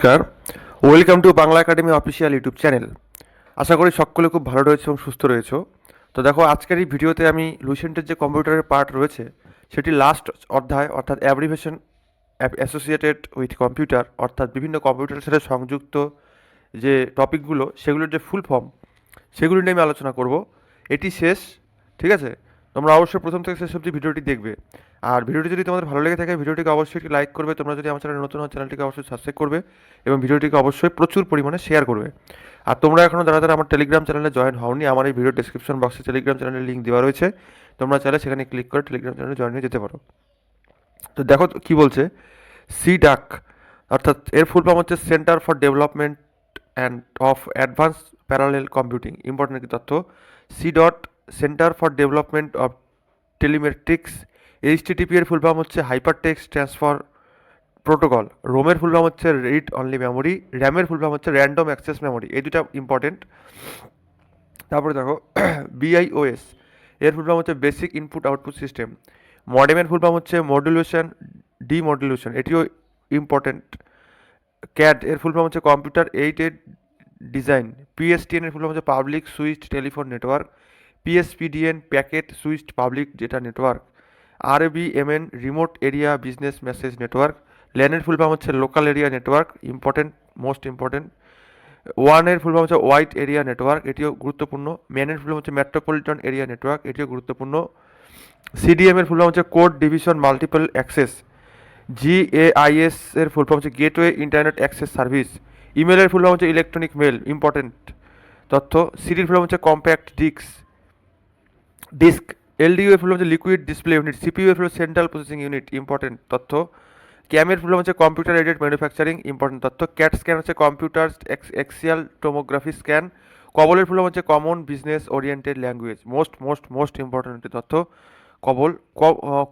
নমস্কার। Welcome to Bangla academy official YouTube channel. আশা করি সকলে খুব ভালো রয়েছে এবং সুস্থ রয়েছে। তো দেখো, আজকের এই ভিডিওতে আমি লুসেন্টের যে কম্পিউটারের পার্ট রয়েছে, সেটি লাস্ট অধ্যায়, অর্থাৎ অ্যাব্রিভেশন অ্যাসোসিয়েটেড উইথ কম্পিউটার অর্থাৎ বিভিন্ন কম্পিউটারের সাথে সংযুক্ত যে টপিকগুলো সেগুলোর যে ফুল ফর্ম সেগুলো নিয়ে আমি আলোচনা করব। এটি শেষ, ঠিক আছে? তোমরা অবশ্যই প্রথম থেকে শেষ অবধি ভিডিওটি দেখবে। আর ভিডিওটি যদি তোমাদের ভালো লেগে থাকে, ভিডিওটিকে অবশ্যই একটি লাইক করবে, তোমরা যদি আমার চ্যানেলে নতুন হও, চ্যানেলটিকে অবশ্যই সাবস্ক্রাইব করবে এবং ভিডিওটিকে অবশ্যই প্রচুর পরিমাণে শেয়ার করবে। আর তোমরা এখনও যারা যারা আমার টেলিগ্রাম চ্যানেলে জয়েন হওনি, আমার এই ভিডিও ডিসক্রিপশন বক্সে টেলিগ্রাম চ্যানেলের লিঙ্ক দেওয়া রয়েছে, তোমরা চাইলে সেখানে ক্লিক করে টেলিগ্রাম চ্যানেলে জয়েন হয়ে যেতে পারো। তো দেখো কি বলছে সি ডাক অর্থাৎ এর ফুল ফর্ম হচ্ছে centre for development and of advance parallel computing important একটি তথ্য? C DOT centre for development of telematics HTTP এর ফুল ফর্ম হচ্ছে হাইপার টেক্সট ট্রান্সফার প্রোটোকল রোমের ফুল ফর্ম হচ্ছে রিড অনলি মেমোরি র্যামের ফুল ফর্ম হচ্ছে random access memory এই দুটা ইম্পর্টেন্ট তারপরে দেখো বিআইওএস এর ফুল ফর্ম হচ্ছে বেসিক ইনপুট আউটপুট সিস্টেম মডেমের ফুল ফর্ম হচ্ছে মডুলেশন ডিমডুলেশন এটিও ইম্পর্টেন্ট ক্যাড এর ফুল ফর্ম হচ্ছে কম্পিউটার এইটেড ডিজাইন পিএসটিএন এর ফুল ফর্ম হচ্ছে public switched telephone network PSPDN packet switched public data network, RBMN remote area business message network, ল্যানের full হচ্ছে local area network, important, most important, ওয়ানের full form হচ্ছে white area network, এটিও গুরুত্বপূর্ণ, ম্যানের ফুল হচ্ছে metropolitan area network, এটিও গুরুত্বপূর্ণ CDM এর ফুল হচ্ছে code division multiple access, GAIS এর ফুল হচ্ছে গেটওয়ে ইন্টারনেট অ্যাক্সেস সার্ভিস, ইমেলের ফুল হচ্ছে ইলেকট্রনিক মেল ইম্পর্টেন্ট তথ্য, সিডির ফুল হচ্ছে কম্প্যাক্ট ডিস্ক ডিস্ক এলডিইউ এর ফুল হচ্ছে লিকুইড ডিসপ্লে ইউনিট সিপিইউ এর full central processing unit important তথ্য। ক্যামের ফুল হচ্ছে কম্পিউটার এডেড ম্যানুফ্যাকচারিং ইম্পর্টেন্ট তথ্য। ক্যাট স্ক্যান হচ্ছে কম্পিউটার এক্সিয়াল টোমোগ্রাফি স্ক্যান কবলের ফুল হচ্ছে common business oriented language most most most important তথ্য। কবল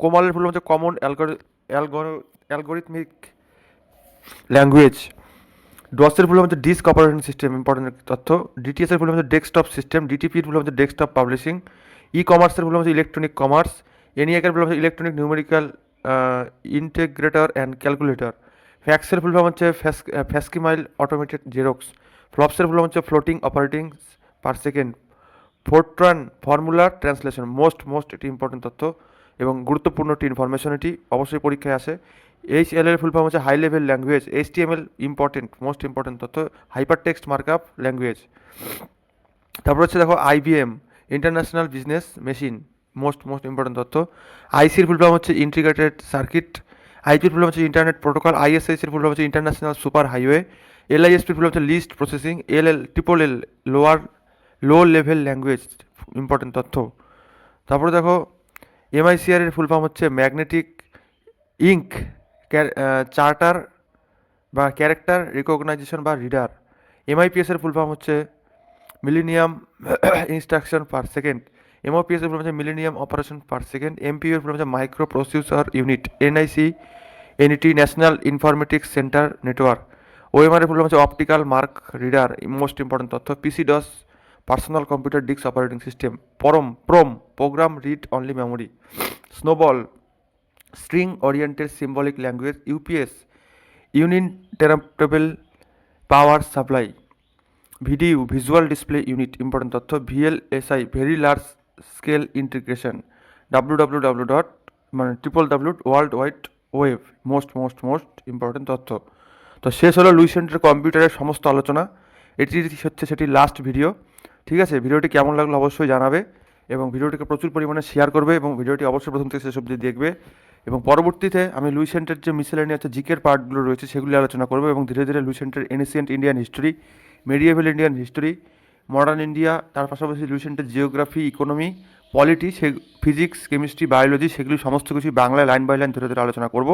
কোমালের ফুল হচ্ছে কমন অ্যালগোরিথমিক ল্যাঙ্গুয়েজ ডসের ফুল হচ্ছে ডিস্ক অপারেটিং সিস্টেম ইম্পর্টেন্ট তথ্য। ডিটিএস এর ফুল হচ্ছে ডেস্কটপ সিস্টেম ডিটিপির ফুল হচ্ছে ডেস্কটপ পাবলিশিং ই কমার্সের ফুল হচ্ছে ইলেকট্রনিক কমার্স এনিয়াকের ফুল হচ্ছে electronic numerical integrator and calculator ফ্যাক্সের full হচ্ছে ফ্যাসকিমাইল অটোমেটেড জেরক্স ফ্লপসের ফুল হচ্ছে floating operating per second Fortran ফর্মুলার translation most most এটি ইম্পর্টেন্ট তথ্য এবং গুরুত্বপূর্ণ একটি ইনফরমেশন এটি অবশ্যই পরীক্ষায় আসে। এইচ এল এর ফুল ফর্ম হচ্ছে high level language H T M L important most important তথ্য হাইপার টেক্সট মার্কআপ ল্যাঙ্গুয়েজ তারপর হচ্ছে দেখো IBM international business machine most most important তথ্য। আইসির ফুল ফর্ম হচ্ছে ইন্টিগ্রেটেড সার্কিট আইপির ফুল হচ্ছে ইন্টারনেট প্রোটোকল আইএসএস এর ফুল ফর্ম হচ্ছে ইন্টারন্যাশনাল সুপার হাইওয়ে এলআইএসপির ফুল হচ্ছে list processing L L triple L lower low level language important তথ্য। তারপরে দেখো এমআইসিআর এর ফুল ফর্ম হচ্ছে ম্যাগনেটিক ইঙ্ক চার্টার বা ক্যারেক্টার রিকগনাইজেশন বা রিডার এমআইপিএস এর ফুল ফর্ম হচ্ছে millennium instruction per second, MOPS full হচ্ছে millennium operation per second MPU এর ফুল হচ্ছে micro processor unit, NIC, NET national informatics centre network, OMR full হচ্ছে optical mark reader, most important তথ্য, PC DOS, personal computer disk operating system, PROM, PROM, program read only memory, SNOBOL, string oriented symbolic language, UPS, uninterruptible power supply. Video, visual display unit, important তথ্য, VLSI, very large scale integration W W W dot মানে triple W world wide wave most most most important তথ্য। তো শেষ হলো লুইসেন্টের কম্পিউটারের সমস্ত আলোচনা। এটি হচ্ছে সেটি লাস্ট ভিডিও ঠিক আছে, ভিডিওটি কেমন লাগল অবশ্যই জানাবে এবং ভিডিওটিকে প্রচুর পরিমাণে শেয়ার করবে এবং ভিডিওটি অবশ্যই প্রথম থেকে শেষ অবধি দেখবে। এবং পরবর্তীতে আমি লুইসেন্টের যে মিসেলানি আছে, জিকের পার্টগুলো রয়েছে, সেগুলি আলোচনা করব এবং ধীরে ধীরে লুইসেন্টের ancient Indian history medieval Indian history modern India তার পাশাপাশি লুইসেন্টের জিওগ্রাফি ইকোনমি পলিটি সে ফিজিক্স কেমিস্ট্রি বায়োলজি সেগুলি সমস্ত কিছুই বাংলায় লাইন বাই লাইন ধরে ধরে আলোচনা করব।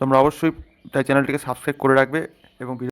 তোমরা অবশ্যই তাই চ্যানেলটিকে সাবস্ক্রাইব করে রাখবে এবং